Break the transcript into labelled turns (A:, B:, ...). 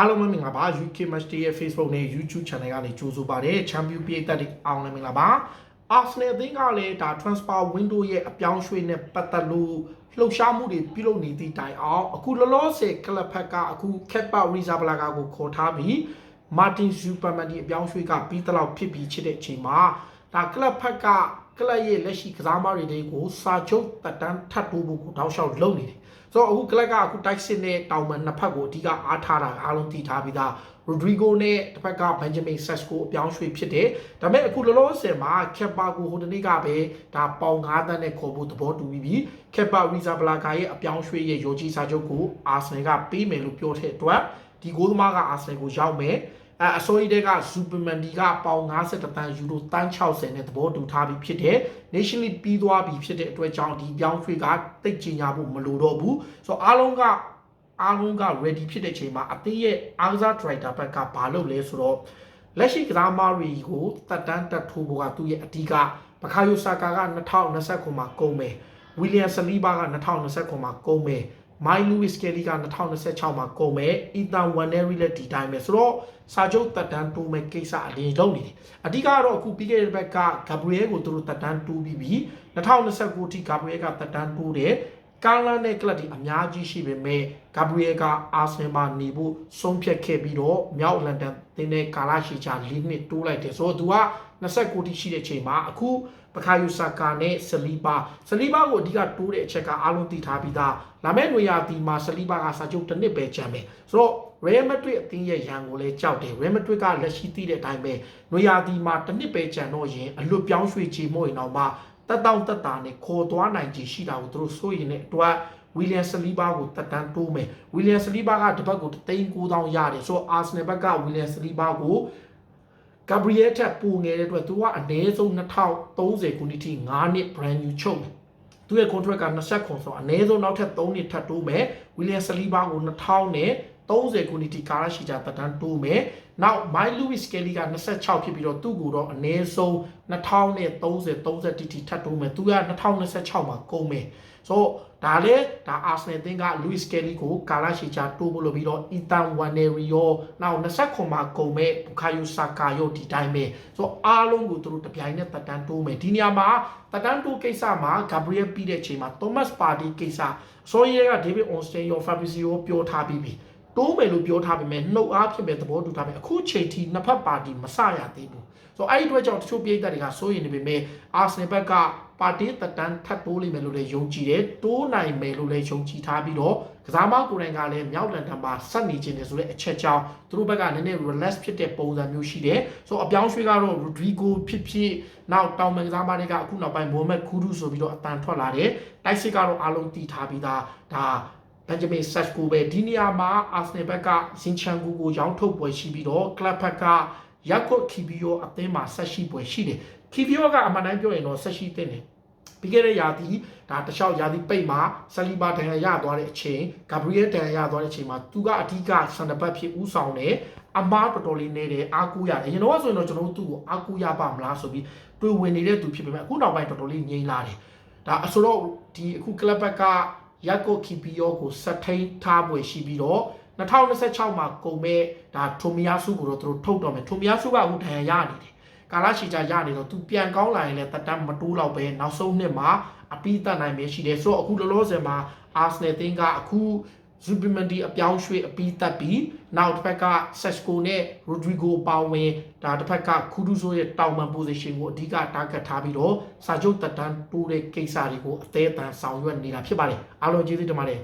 A: အားလုံးပဲမင်္ဂလာပါ UK Match Day ရဲ့ Facebook နဲ့ YouTube Channel ကနေကြိုဆိုပါရစေ။ Champion ပြည်သက်တွေအောင်လည်းမင်္ဂလာပါ။ Arsenal အသင်းကလည်းဒါ transfer window ရဲ့အပြောင်းရွှေ့နဲ့ပတ်သက်လို့လှုပ်ရှားမှုတွေပြုလုပ်နေသည့်တိုင်အောင်အခုလောလောဆယ်ကလပ်ဖက်ကအခု Kepa Arrizabalaga ကိုခေါ်ထားပြီး Martin Zuperman ဒီအပြောင်းရွှေ့ကပြီးတလောက်ဖြစ်ပြီးချစ်တဲ့အချိန်မှာဒါကလပ်ဖက်က ကလပ်ရဲ့လက်ရှိကစားမတွေတွေကိုစာချုပ်တက်တန်းထပ်တိုးဖို့ကိုတောက်လျှောက်လုပ်နေတယ်။ဆိုတော့အခုကလပ်ကအခုတိုက်စစ်နဲ့တောင်ပန်နှစ်ဖက်ကိုအဓိကအားထားတာအားလုံးသိထားပြီးသား Rodrigo နဲ့တစ်ဖက်က Benjamin Sesko အပြောင်းရွှေ့ဖြစ်တယ်။ဒါပေမဲ့အခုလောလောဆယ်မှာ Kepa ကိုဟိုတနေ့ကပဲဒါပေါင်9တန်းနဲ့ခေါ်ဖို့သဘောတူပြီးပြီ။ Kepa Arrizabalaga ရဲ့အပြောင်းရွှေ့ရဲ့ရောကြီးစာချုပ်ကို Arsenal ကပေးမယ်လို့ပြောတဲ့အတွက်ဒီဂိုးသမားက Arsenal ကိုရောက်မယ်။ အဲအစိုးရတဲ့က Superman ဒီကပေါင်50တန်းယူရိုတန်း60နဲ့သဘောတူထားပြီးဖြစ်တယ် Nation League ပြီးသွားပြီဖြစ်တဲ့အတွက်ကြောင့်ဒီပြောင်းရွှေ့ကတိတ်ကျင်ညာဖို့မလိုတော့ဘူးဆိုတော့အားလုံးကအားလုံးက ready ဖြစ်တဲ့ချိန်မှာအသေးရဲ့အားကစား driver ဘက်ကဘာလုပ်လဲဆိုတော့လက်ရှိကစားမားတွေကိုတက်တန်းတက်ထိုးဖို့ကသူ့ရဲ့အဓိကဘခါယိုဆာကာက2020ခုမှာကုန်မယ်ဝီလီယံဆလီဘာက2020ခုမှာကုန်မယ် မိုင်လူးဝစ်ကယ်လီက2026မှာကုန်မယ်အီသန်ဝန်နယ်ရီလည်းဒီတိုင်းပဲဆိုတော့စာချုပ်တက်တန်းတိုးမဲ့ကိစ္စအရင်လုပ်နေတယ်အဓိကတော့အခုပြီးခဲ့တဲ့ဘက်ကဂါဘရီယယ်ကိုသူတို့တက်တန်းတိုးပြီးပြီ2029ထိဂါဘရီယယ်ကတက်တန်းတိုးတယ် ကာလာနဲ့ကလပ်ဒီအများကြီးရှိပေမဲ့ဂါဘရီယယ်ကအာဆင်မှာနေဖို့ဆုံးဖြတ်ခဲ့ပြီးတော့မြောက်လန်ဒန်တင်းတဲ့ကာလာရှိချာ၄နှစ်တိုးလိုက်တယ်ဆိုတော့သူက29တိရှိတဲ့ချိန်မှာအခုပခါယူဆာကာနဲ့ဆလီဘာဆလီဘာကိုအဓိကတိုးတဲ့အချက်ကအားလုံးသိထားပြီးသားလာမယ့်နွေရာသီမှာဆလီဘာကစာချုပ်တစ်နှစ်ပဲကျန်မယ်ဆိုတော့ Real Madrid အသင်းရဲ့ရန်ကိုလည်းကြောက်တယ် Real Madrid ကလက်ရှိသိတဲ့အတိုင်းပဲနွေရာသီမှာတစ်နှစ်ပဲကျန်တော့ရင်အလွတ်ပြောင်းရွှေ့ချေမို့ရင်တော့မှ တက်တောင့်တက်တာနဲ့ခေါ်သွားနိုင်ချေရှိတာကိုသူတို့စိုးရင်တဲ့အတွက်ဝီလီယံဆလီဘာကိုတက်တန်းတိုးမယ်ဝီလီယံဆလီဘာကတစ်ပတ်ကို3,900ရတယ်ဆိုတော့အာဆနယ်ဘက်ကဝီလီယံဆလီဘာကိုဂါဘရီယယ်ထက်ပိုငယ်တဲ့အတွက်သူကအနည်းဆုံး2030ခုနှစ်ထိ9နှစ် brand new ချုပ်တယ်သူရဲ့ contract က20ခွန်ဆိုတော့အနည်းဆုံးနောက်ထပ်3နှစ်ထပ်တိုးမယ် ဝီလီယံဆလီဘာကို2000နဲ့30ခုနှစ်ထိကာရရှိကြတက်တန်းတိုးမယ်နောက်မိုင်လူးဝစ်ကယ်လီက26ဖြစ်ပြီးတော့သူ့ကိုတော့အနည်းဆုံး2030 30တိတိထပ်တိုးမယ်သူက2026မှာကုန်မယ်ဆိုတော့ဒါလေဒါအာဆနယ်သင်းကလူးစ်ကယ်လီကိုကာလာရှိချာတိုးဖို့လို့ပြီးတော့အီတန်ဝမ်နယ်ရီယောနောက်29မှာကုန်မဲ့ဘူခါယိုဆာကာယောဒီတိုင်းပဲဆိုတော့အားလုံးကိုသူတို့တပြိုင်နက်တက်တန်းတိုးမယ်ဒီနေရာမှာတက်တန်းတိုးကိစ္စမှာဂါဘရီယယ်ပြီးတဲ့အချိန်မှာသောမတ်ပါတီကိစ္စအစောရဲကဒေးဗစ်အွန်စတန်ယောဖာဘီစီယိုပြောထားပြီးပြီတိုးမယ်လို့ပြောထားပေမဲ့နှုတ်အားဖြစ်ပဲသဘောတူထားပေမဲ့အခုချိန်ထိနှစ်ဖက်ပါတီမဆရသေးဘူးဆိုတော့အဲ့ဒီအတွက်ကြောင့်တချို့ပြည်သက်တွေကစိုးရိမ်နေပေမဲ့အာဆနယ်ဘက်ကပါတီတက်တန်းထပ်တိုးလိမ့်မယ်လို့လည်းယုံကြည်တယ်တိုးနိုင်မယ်လို့လည်းယုံကြည်ထားပြီးတော့ကစားမကိုယ်တိုင်ကလည်းမြောက်လန်တန်မှာဆက်နေခြင်းတယ်ဆိုတဲ့အချက်ကြောင့်သူတို့ဘက်ကနည်းနည်း relax ဖြစ်တဲ့ပုံစံမျိုးရှိတယ်ဆိုတော့အပြောင်းရွှေ့ကတော့ Rodrigo ဖြစ်ဖြစ်နောက်တောင်မန်ကစားမတွေကအခုနောက်ပိုင်း Mohamed Kudus ဆိုပြီးတော့အတန်ထွက်လာတယ်တိုက်စစ်ကတော့အားလုံးတည်ထားပြီးသားဒါ ဘန်ဂျမင်ဆက်ကိုပဲဒီနေရာမှာအာဆနယ်ဘက်ကဇင်ချန်ကူကိုရောင်းထုတ်ပွဲရှိပြီးတော့ကလပ်ဘက်ကရက်ကွတ်ခီဘီယိုအသင်းမှာဆက်ရှိပွဲရှိတယ်ခီဘီယိုကအမှန်တိုင်းပြောရင်တော့ဆက်ရှိတဲ့တယ်ပြီးခဲ့တဲ့ရာသီဒါတခြားရာသီပိတ်မှာဆလီဘာဒန်ရသွားတဲ့အချိန်ဂါဘရီယယ်ဒန်ရသွားတဲ့အချိန်မှာသူကအဓိကဆန်ဒဘတ်ဖြစ်ဦးဆောင်တယ်အမားတော်တော်လေးနေတယ်အာကူရတယ်အရင်တော့ဆိုရင်တော့ကျွန်တော်တို့သူ့ကိုအာကူရပါမလားဆိုပြီးတွေးဝင်နေတဲ့သူဖြစ်ပေမဲ့အခုနောက်ပိုင်းတော်တော်လေးငြိမ်လာတယ်ဒါအဆိုတော့ဒီအခုကလပ်ဘက်က ရက်ကိုခီပီယောကိုဆက်ထိန်ထားပွဲရှိပြီးတော့2026မှာကုန်မဲ့ဒါထိုမီယာစုကိုတော့သူတို့ထုတ်တော့မယ်ထိုမီယာစုကအခုဒဏ်ရာရနေတယ်ကာလာချီချာရနေတော့သူပြန်ကောင်းလာရင်လည်းတက်တမ်းမတိုးတော့ပဲနောက်ဆုံးနှစ်မှာအပိသက်နိုင်ပဲရှိတယ်ဆိုတော့အခုလောလောဆယ်မှာအာဆနယ်တင်းကအခု ဇူပီမန်ဒီအပြောင်းရွှေ့အပြီးသက်ပြီးနောက်တစ်ဖက်ကဆက်စကိုနဲ့ရိုဒရီဂိုပါဝင်ဒါတစ်ဖက်ကခူဒူဆိုရဲ့တောင်ပန် position ကိုအဓိက target ထားပြီးတော့စာချုပ်တက်တန်းတိုးတဲ့ကိစ္စတွေကိုအသေးအတန်ဆောင်ရွက်နေတာဖြစ်ပါတယ်အားလုံးကျေးဇူးတင်ပါတယ်